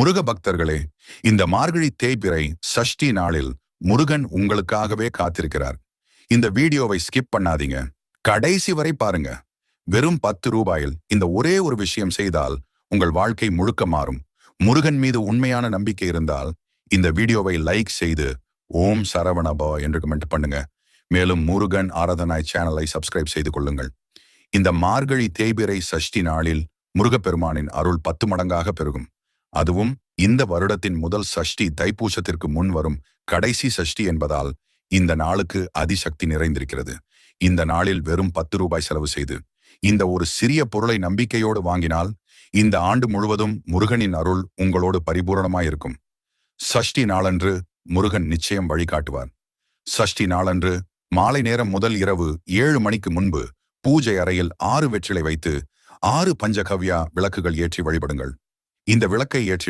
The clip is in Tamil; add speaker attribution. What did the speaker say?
Speaker 1: முருக பக்தர்களே இந்த மார்கழி தேய்பிறை சஷ்டி நாளில் முருகன் உங்களுக்காகவே காத்திருக்கிறார். இந்த வீடியோவை ஸ்கிப் பண்ணாதீங்க. கடைசி வரை பாருங்க. வெறும் பத்து ரூபாயில் இந்த ஒரே ஒரு விஷயம் செய்தால் உங்கள் வாழ்க்கை முழுக்க மாறும். முருகன் மீது உண்மையான நம்பிக்கை இருந்தால் இந்த வீடியோவை லைக் செய்து ஓம் சரவணபா என்று கமெண்ட் பண்ணுங்க. மேலும் முருகன் ஆராதனாய் சேனலை சப்ஸ்கிரைப் செய்து கொள்ளுங்கள். இந்த மார்கழி தேய்பிறை சஷ்டி நாளில் முருகப்பெருமானின் அருள் பத்து மடங்காக பெருகும். அதுவும் இந்த வருடத்தின் முதல் சஷ்டி தைப்பூசத்திற்கு முன் வரும் கடைசி சஷ்டி என்பதால் இந்த நாளுக்கு அதிசக்தி நிறைந்திருக்கிறது. இந்த நாளில் வெறும் பத்து ரூபாய் செலவு செய்து இந்த ஒரு சிறிய பொருளை நம்பிக்கையோடு வாங்கினால் இந்த ஆண்டு முழுவதும் முருகனின் அருள் உங்களோடு பரிபூரணமாயிருக்கும். சஷ்டி நாளன்று முருகன் நிச்சயம் வழிகாட்டுவார். சஷ்டி நாளன்று மாலை நேரம் முதல் இரவு ஏழு மணிக்கு முன்பு பூஜை அறையில் ஆறு வெற்றிலை வைத்து ஆறு பஞ்சகவ்யா விளக்குகள் ஏற்றி வழிபடுங்கள். இந்த விளக்கை ஏற்றின